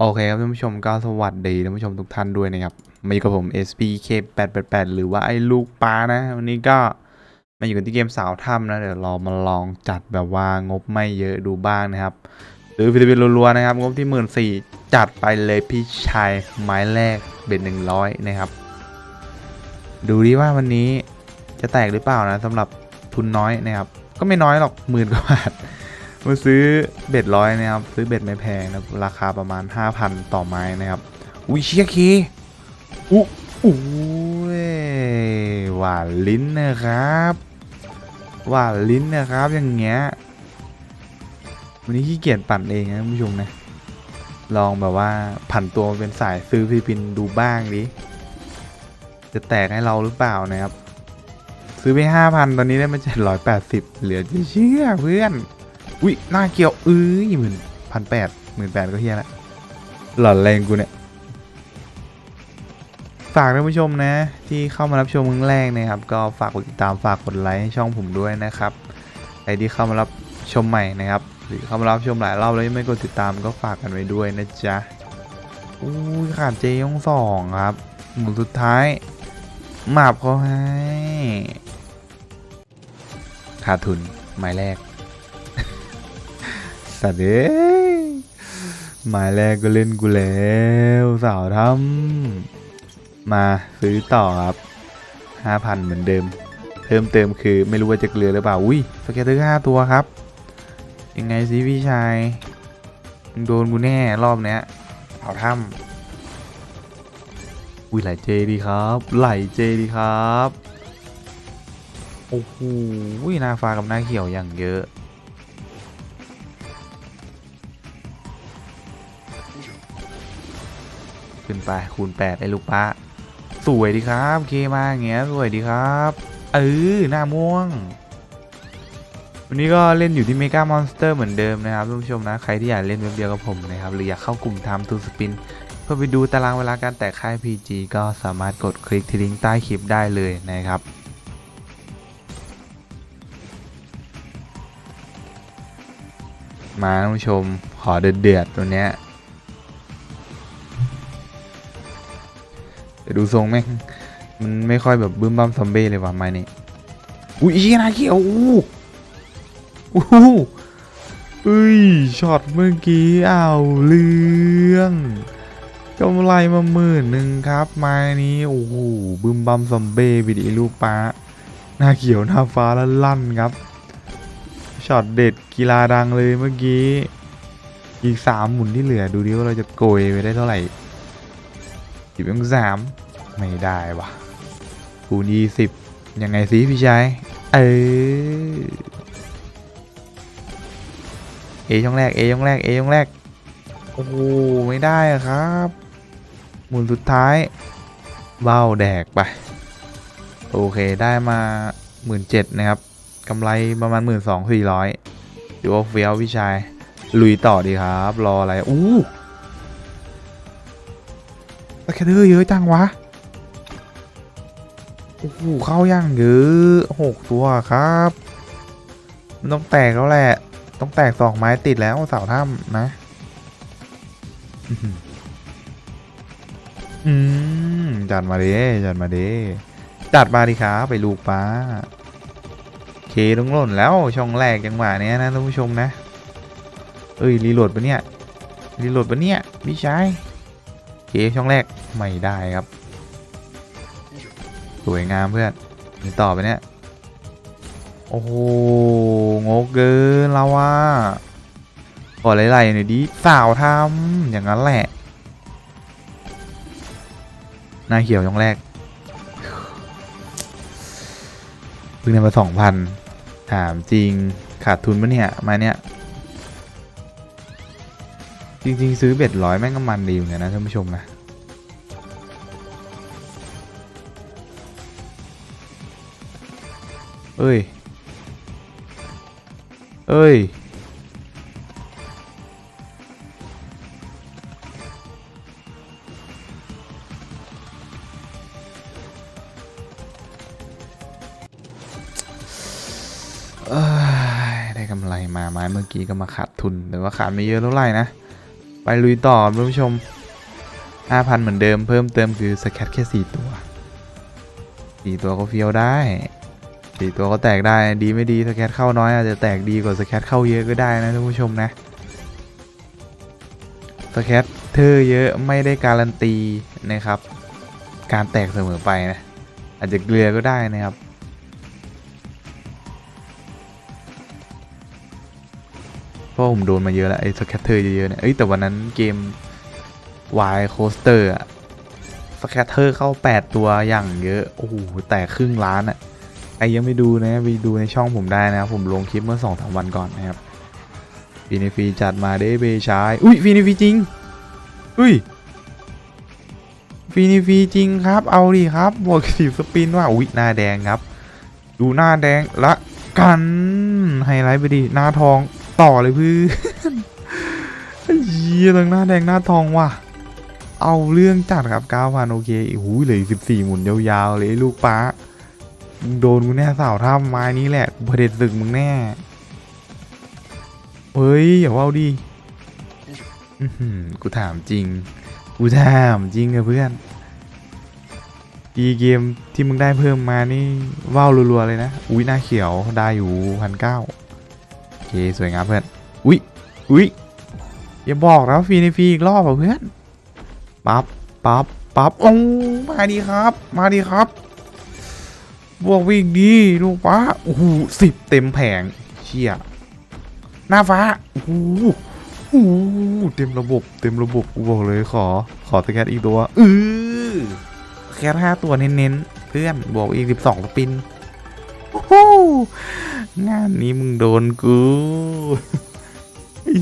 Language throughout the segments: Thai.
โอเคครับท่านผู้ชมก็สวัสดีท่านผู้ชมทุกท่านด้วยนะครับมาอยู่กับผม SPK 888 หรือว่าไอ้ลูกปลานะ วันนี้ก็มาอยู่กันที่เกมสาวถ้ำนะ เดี๋ยวเรามาลองจัดแบบว่างบไม่เยอะดูบ้างนะครับ หรือฟิลิปปินส์รัวๆนะครับ งบที่หมื่นสี่จัดไปเลยพี่ชายไม้แรกเบ็ดหนึ่งร้อยนะครับ ดูดิว่าวันนี้จะแตกหรือเปล่านะสำหรับทุนน้อยนะครับ ก็ไม่น้อยหรอกหมื่นกว่าบาท มาซื้อเบ็ดร้อยนะครับ ซื้อเบ็ดไม่แพงนะราคาประมาณ 5,000 ต่อไม้นะครับ อุ้ยเชียคีอู้อู้ยหวานลิ้นนะครับหวานลิ้นนะครับอย่างเงี้ยวันนี้ขี้เกียจปั่นเองนะผู้ชมนะลองแบบว่าผันตัวเป็นสายซื้อฟิลิปินดูบ้างดิจะแตกให้เราหรือเปล่านะครับ ซื้อไปห้าพันตอนนี้ได้มาเจ็ดร้อยแปดสิบเหลือจะเชื่อเพื่อน อุ้ยหน้าเกี่ยวเอ้ยหมื่นพันแปดหมื่นแปดก็เฮียละหล่อนแรงกูเนี่ยฝากท่านผู้ชมนะ ที่เข้ามารับชมครั้งแรกนะครับ ก็ฝากกดติดตามฝากกดไลค์ให้ช่องผมด้วยนะครับใครที่เข้ามารับชมใหม่นะครับ หรือเข้ามารับชมหลายรอบแล้วยังไม่กดติดตามก็ฝากกันไว้ด้วยนะจ๊ะอุ้ยขาดเจยองสองครับหมุนสุดท้ายหมาบเขาให้ขาดทุนไม้แรก สัตว์เอ้ยหมายแรกก็เล่นกูแล้วสาวทำมาซื้อต่อครับห้าพันเหมือนเดิม เพิ่มเติมคือไม่รู้ว่าจะเกลือหรือเปล่า อุ้ยสเกตเตอร์ห้าตัวครับ ยังไงสิพี่ชายโดนกูแน่รอบเนี้ยสาวทำอุ้ยไหลเจดีครับ ไหลเจดีครับ โอ้โหหน้าฟ้ากับหน้าเขียวอย่างเยอะ ขึ้นไปคูณ 8 ไอ้ลูกปลาสวยดีครับเคมาอย่างเงี้ยสวยดีครับเออหน้าม่วง วันนี้ก็เล่นอยู่ที่เมกามอนสเตอร์เหมือนเดิมนะครับท่านผู้ชมนะ ใครที่อยากเล่นเว็บเดียวกับผมนะครับ หรืออยากเข้ากลุ่มทำทูสปินเพื่อไปดูตารางเวลาการแตกค่าย PG ก็สามารถกดคลิกที่ลิงก์ใต้คลิปได้เลยนะครับมาท่านผู้ชมขอเดือดๆตัวเนี้ย แต่ดูทรงแม่งมันไม่ค่อยแบบบึ้มบั้มซอมเบ้เลยว่ะไม้นี่อุ้ยอีนาเขียวอู้อู้เอ้ยช็อตเมื่อกี้อ้าวเรื่องกำไรมาหมื่นหนึ่งครับไม้นี้โอ้โหบึ้มบัมซอมเบ้วิดีลูกป้าหน้าเขียวหน้าฟ้าแล้วลั่นครับช็อตเด็ดกีฬาดังเลยเมื่อกี้ อีกสามหมุนที่เหลือดูดิว่าเราจะโกยไปได้เท่าไหร่ สิบองสามไม่ได้วะคูณยี่สิบยังไงสิพี่ชายเออเอช่องแรกเอช่องแรกเอช่องแรกโอ้โหไม่ได้ครับหมุนสุดท้ายเบ้าแดกไป โอเคได้มาหมื่นเจ็ดนะครับกำไรประมาณหมื่นสองสี่ร้อยถือว่าเฟี้ยวพี่ชาย ลุยต่อดีครับ รออะไร อู้ แคเดอร์เยอะจังวะ โอ้โหเข้าย่างเยอะหกตัวครับ มันต้องแตกแล้วแหละ ต้องแตกสองไม้ติดแล้วเสาถ้ำนะอืมจัดมาดิจัดมาดิจัดมาดิครับไปลูกป้าเคต้องหล่นแล้วช่องแรกจังหวะเนี้ยนะท่านผู้ชมนะ เอ้ยรีโหลดปะเนี่ยรีโหลดปะเนี่ยพี่ชายเคช่องแรก ไม่ได้ครับ สวยงามเพื่อนมีต่อไปเนี่ยโอ้โหงกเกินเราว่าขอไหลๆหน่อยดิสาวทำอย่างนั้นแหละหน้าเขียวช่องแรกเพิ่งได้มาสองพันถามจริงขาดทุนปะเนี่ยมาเนี่ยจริง ๆ ซื้อเบ็ดร้อยแม่งก็มันดีเหมือนกันนะท่านผู้ชมนะ เอ้ย เอ้ย ได้กำไรมาไม้เมื่อกี้ก็มาขาดทุน แต่ว่าขาดไม่เยอะเท่าไหร่นะ ไปลุยต่อท่านผู้ชม 5,000 เหมือนเดิมเพิ่มเติมคือสแคทแค่ 4 ตัว 4 ตัวก็เฟี้ยวได้ 4ตัวก็แตกได้ดีไม่ดีสแคทเข้าน้อยอาจจะแตกดีกว่าสแคทเข้าเยอะก็ได้นะท่านผู้ชมนะสแคทเธอเยอะไม่ได้การันตีนะครับ การแตกเสมอไปนะอาจจะเกลือก็ได้นะครับเพราะผมโดนมาเยอะแล้วไอ้สแคตเตอร์เยอะๆเนี่ยเอ้ยแต่วันนั้นเกม Y Coaster อร์อะสแคตเตอร์เข้า 8 ตัวอย่างเยอะ โอ้โห แตกครึ่งล้านอะ ใครยังไม่ดูนะไปดูในช่องผมได้นะครับผมลงคลิปเมื่อ2อสวันก่อนนะครับฟีนิฟีจัดมาได้เบชายอุ้ยฟีนิฟีจริงอุ้ยฟีนิฟีจริงครับ เอาดิครับบวกสีสปินว่าอุ้ยหน้าแดงครับ ดูหน้าแดงละกันไฮไลท์ไปดิหน้าทองต่อเลยเพื่อนยี่ตังหน้าแดงหน้าทองว่ะเอาเรื่องจัดครับ9,000โอเคโอ้โหเลืออีก14หมุนยาวๆเลยลูกป้า โดนกูแน่สาวท่าไม้นี้แหละกูเผด็จศึกมึงแน่ เฮ้ย อย่าว่าดิกูถามจริง กูถามจริงอะเพื่อนอีเกมที่มึงได้เพิ่มมานี่ว่าวรัวๆเลยนะ อุ้ยหน้าเขียวได้อยู่พันเก้าโอเค สวยงามเพื่อน อุ้ยอุ้ยอย่าบอกนะฟรีในฟรีอีกรอบอะเพื่อน ปั๊บปั๊บปั๊บโอ้มาดีครับ มาดีครับ บวกวิ่งดีลูกป้าโอ้โหสิบเต็มแผงเชี่ยหน้าฟ้าโอ้โหโอ้โหเต็มระบบเต็มระบบกูบอกเลยขอ ขอสแกนอีกตัวเออแค่ห้าตัวเน้นๆเพื่อนบวกอีกสิบสองสปินโอ้โหงานนี้มึงโดนกู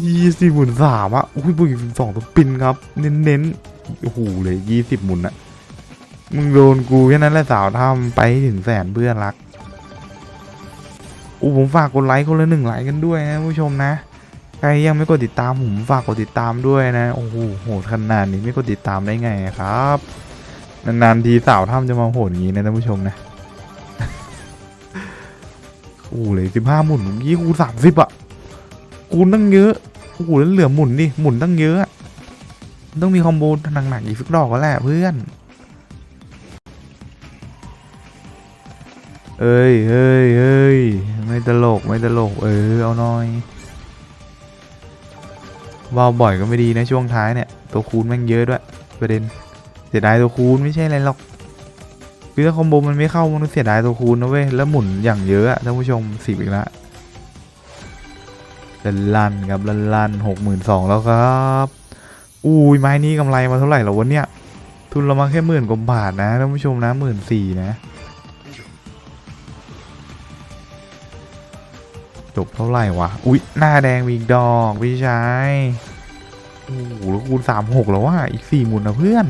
ยี่สิบหมุนสามอะอุ้ยบวกอีกสิบสองสปินครับ เน้นๆโอ้โหเลยยี่สิบหมุนอะ มึงโดนกูแค่นั้นแหละสาวทำไปถึงแสนเพื่อนรักอู้ผมฝากกดไลค์คนละหนึ่งไลค์กันด้วยนะผู้ชมนะ ใครยังไม่กดติดตามผมฝากกดติดตามด้วยนะโอ้โหโหดขนาดนี้ไม่กดติดตามได้ไงครับ นานๆทีสาวถ้ำจะมาโหดอย่างนี้นะท่านผู้ชมนะโอ้เลยสิบห้าหมุนเมื่อกี้กูสามสิบอะกูตั้งเยอะโอ้โหแล้วเหลือหมุนดิหมุนตั้งเยอะต้องมีคอมโบหนักๆอีกสักดอกก็แหละเพื่อน เอ้ยเฮ้ยเฮ้ยไม่ตลกไม่ตลกเออเอาหน่อยว่าวบ่อยก็ไม่ดีนะช่วงท้ายเนี่ย ตัวคูณแม่งเยอะด้วย ประเด็น เสียดายตัวคูณไม่ใช่อะไรหรอกคือถ้าคอมโบมันไม่เข้ามันก็เสียดายตัวคูณนะเว้ยแล้วหมุนอย่างเยอะอะท่านผู้ชมสิบอีกละลันลันครับลันลันหกหมื่นสองแล้วครับอุ้ยไม้นี้กำไรมาเท่าไหร่แล้ววะเนี่ยทุนเรามาแค่หมื่นกว่าบาทนะท่านผู้ชมนะหมื่นสี่นะ จบเท่าไหร่วะ อุ๊ย หน้าแดงมีอีกดอกพี่ชายโอ้โหแล้วคูณสามหกแล้วว่าอีกสี่หมุนนะเพื่อน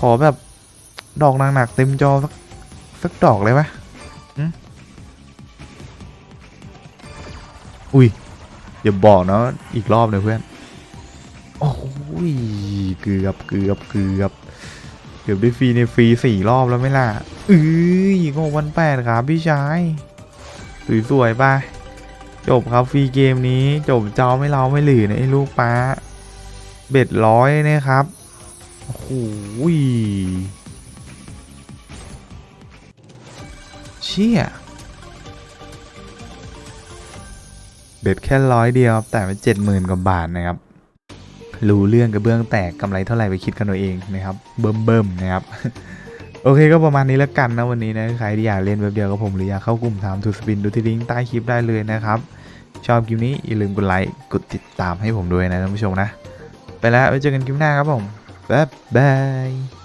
ขอแบบดอกหนักๆเต็มจอสักสักดอกเลยปะหึอุ้ยอย่าบอกนะอีกรอบเลยเพื่อน โอ้ยเกือบเกือบเกือบเกือบได้ฟรีในฟรีสี่รอบแล้วไม่ล่ะเอ้ยอีกหกวันแปดครับพี่ชาย สวยๆไปจบครับฟรีเกมนี้จบเจ้าไม่เราไม่หลือนะไอ้ลูกป้า เบ็ดร้อยนะครับ โอ้โหเชี่ยเบ็ดแค่ร้อยเดียวแต่เป็นเจ็ดหมื่นกว่าบาทนะครับ รู้เรื่องกระเบื้องแตกกำไรเท่าไหร่ไปคิดกันเอาเองนะครับ เบิ่มๆนะครับ โอเคก็ประมาณนี้แล้วกันนะวันนี้นะใครที่อยากเล่นเว็บเดียวกับผมหรืออยากเข้ากลุ่มถามทูสปินดูที่ลิงก์ใต้คลิปได้เลยนะครับ ชอบคลิปนี้อย่าลืมกดไลค์กดติดตามให้ผมด้วยนะท่านผู้ชมนะ ไปแล้วไว้เจอกันคลิปหน้าครับผมบ๊ายบาย